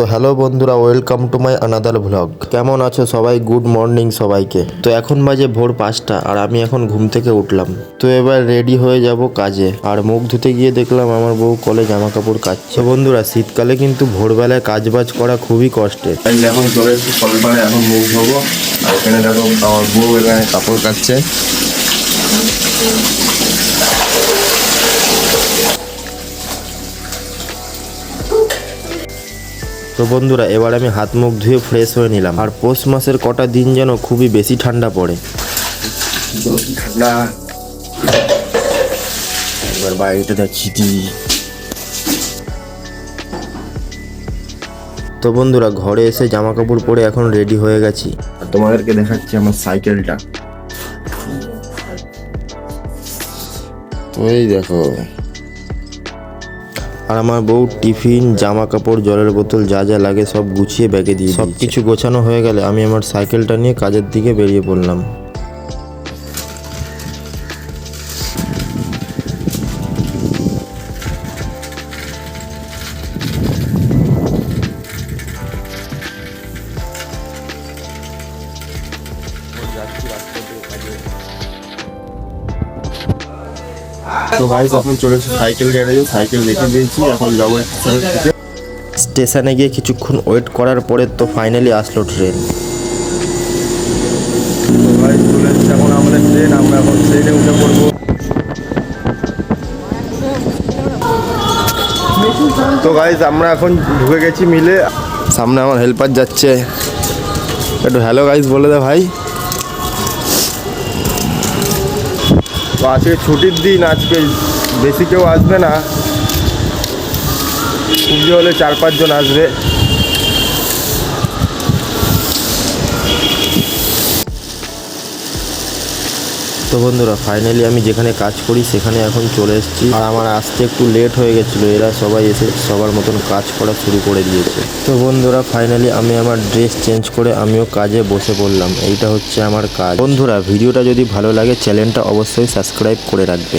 তো হ্যালো বন্ধুরা, welcome to my another vlog কেমন আছো সবাই? গুড মর্নিং সবাইকে। তো এখন বাজে ভোর পাঁচটা আর আমি এখন ঘুম থেকে উঠলাম। তো এবার রেডি হয়ে যাব কাজে। আর মুখ ধুতে গিয়ে দেখলাম আমার বউ কলে জামা কাপড় কাচ্ছে বন্ধুরা, শীতকালে কিন্তু ভোরবেলায় কাজ বাজ করা খুবই কষ্টের। এখন চলে এখন মুখ ধোবো। আর এখানে দেখো আমার বউ এখানে কাপড় কাচ্ছে তো বন্ধুরা এবার আমি হাত মুখ ধুয়ে ফ্রেশ হয়ে নিলাম। আর পৌষ মাসের কটা দিন যেন খুবই বেশি ঠান্ডা পড়ে। ঠান্ডা এবার বাইরেটা যাচ্ছি তো বন্ধুরা ঘরে এসে জামা কাপড় পরে এখন রেডি হয়ে গেছি। আর তোমাদেরকে দেখাচ্ছি আমার সাইকেলটা তো এই দেখো আর আমার বউ টিফিন জামা কাপড় জলের বোতল যা যা লাগে সব গুছিয়ে ব্যাগে দিয়ে সব কিছু গোছানো হয়ে গেলে আমি আমার সাইকেলটা নিয়ে কাজের দিকে বেরিয়ে পড়লাম। তো ভাই এখন চলে সাইকেল গ্যারেজে সাইকেল রেখে দিয়েছি এখন যাব স্টেশনে গিয়ে কিছুক্ষণ ওয়েট করার পরে তো ফাইনালি আসলো ট্রেন এখন আমাদের ট্রেন আমরা এখন ট্রেনে উঠে পড়ব। তো গাইজ আমরা এখন ঢুকে গেছি মিলে। সামনে আমার হেল্পার যাচ্ছে। একটু হ্যালো গাইজ বলে দে ভাই। তো আজকে ছুটির দিন আজকে বেশি কেউ আসবে না। খুব হলে চার পাঁচজন আসবে। তো বন্ধুরা ফাইনালি আমি যেখানে কাজ করি সেখানে এখন চলে এসেছি। আর আমার আসতে একটু লেট হয়ে গেছিল, এরা সবাই এসে সবার মতন কাজ করা শুরু করে দিয়েছে। তো বন্ধুরা ফাইনালি আমি আমার ড্রেস চেঞ্জ করে আমিও কাজে বসে পড়লাম, এইটা হচ্ছে আমার কাজ। বন্ধুরা, ভিডিওটা যদি ভালো লাগে চ্যানেলটা অবশ্যই সাবস্ক্রাইব করে রাখবে।